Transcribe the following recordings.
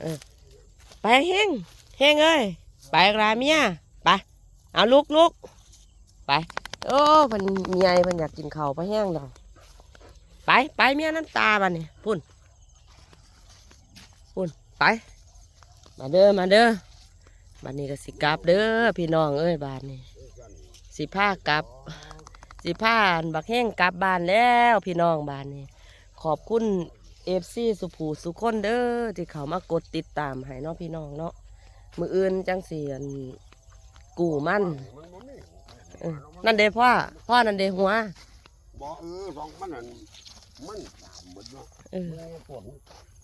เออไปแห้งแห้งเอ้ยไปกราเมียไปเอาลุกลุกไปโอ้พันเมียพันอยากกินข้าวไปแห้งดอกไปไปเมียน้ำตาบันนี่พุ่นพุ่นไป มาเด้อมาเด้อบันนี้ก็สิกลับเด้อพี่น้องเอ้ยบานนี้สิผ้ากลับ สิผ้าบักแห้งกลับบ้านแล้วพี่น้องบ้านนี้ขอบคุณ เอฟซีสุภูสุคนเด้อที่เขามากดติดตามให้เนาะพี่น้องเนาะมืออื่นจังเสียนกูมันเออนั่นเด้พ่อพ่อนั่นเด้หัว บ่เออสองมันนั่นมันสามหมดเนาะเออ แม่ฝน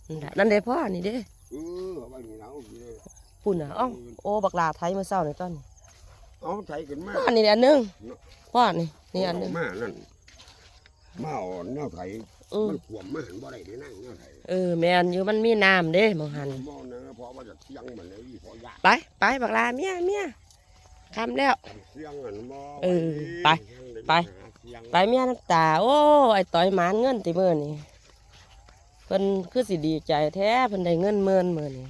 นั่นล่ะนั่นเด้พ่อนี่เด้เออเอาไว้นี่เอาสิเลยปุ่นอะอ้าวโอ้บักลาไทยเมื่อเช้าในตอนนี้เอาใส่ขึ้นมาพ่อนี่อันหนึงพ่อนี่นี่อันหนึงมานั่นมาอ่อนแนวไถ อืมมันขวมมาหันบ่ได้ได้นั่งแนวไถเออแมนอยู่มันมีน้ำเด้มองหันบ่นั่นเพราะว่าจะเสียงมันเลยพอยากไปไปบักลาเมียเมียคำแล้วเสียงอันบ่เออไปไปเสียงไปเมียน้ำตา โอ้ไอต่อยหมานเงินติเมื่อนี่เพิ่นคือสิดีใจแท้เพิ่นได้เงินเมื่นมื่อนี่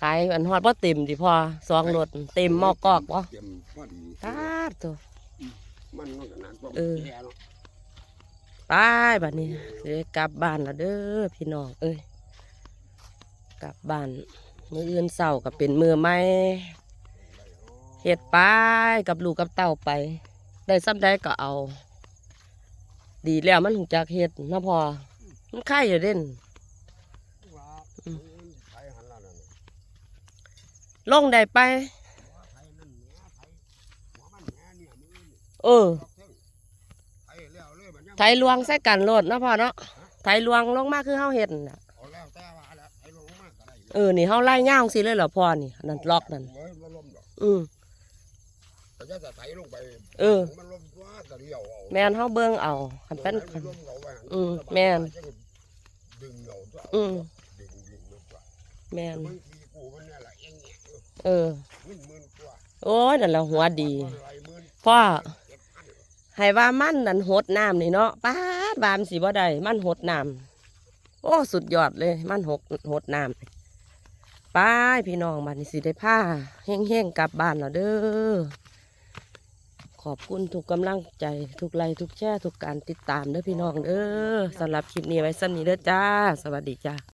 ขายอันฮอดบ่เต็มดิพอสองรถเต็มหม้อกอกบ่เต็มพอดีตาดตัวมันมันก็นานต้องเออแก่เนาะ ไปบัดนี้สิได้กลับบ้านและเด้อพี่น้องเอ้ยกลับบ้านมืออื่นเช้าก็เป็นมือใหม่เฮ็ดไปกับลูกกับเต้าไป ได้ซ้ำใดก็เอา ดีแล้วมันหูจักเฮ็ดนะพอมันค่ายอยู่เด่นว่าอืมไถหันลงได้ไป เอออ ไถแล้วเลยบัดนี้ ไถลวงใส่กันโลดเนาะพ่อเนาะไถลวงลงมาคือเฮาเฮ็ดนั่นน่ะเอาแล้วแต่ว่าแล้วไถลงมาก็ได้อยู่เออนี่เฮาไล่ย่างสิเลยเหรอพ่อนี่นั่นล็อกนั่นเว้ยมันล้มดอกอืม แต่จะจะไถลงไปเออ มันล้มตัวก็เลี้ยวเอาแม่นเฮาเบิ่งเอาคันเป็น มัคันล้มเขาไว้หั่นอืมแม่น ดึงเอาตัวอืมดึงดึงเอาตัวแม่นบางทีกูมันเนี่ยแหละเองเนี่ยเออเออเงินหมื่นกว่าโอ้ยนั่นแหละหัวดี หลายหมื่นพ่อเจ็ดพัน ให้ว่ามันนั่นหดน้ำนี่เนาะป้าดบามสิบ่ได้มันหดน้ำโอ้สุดยอดเลย มันหกหดน้ำไปพี่น้องบัดนี้สิได้ผ้าแห้งๆกลับบ้านแล้วเด้อขอบคุณทุกกำลังใจ ทุกไลค์ทุกแชร์ทุกการติดตามเด้อพี่น้องเด้อสำหรับคลิปนี้ไว้สั้นนี้เด้อจ้า สวัสดีจ้า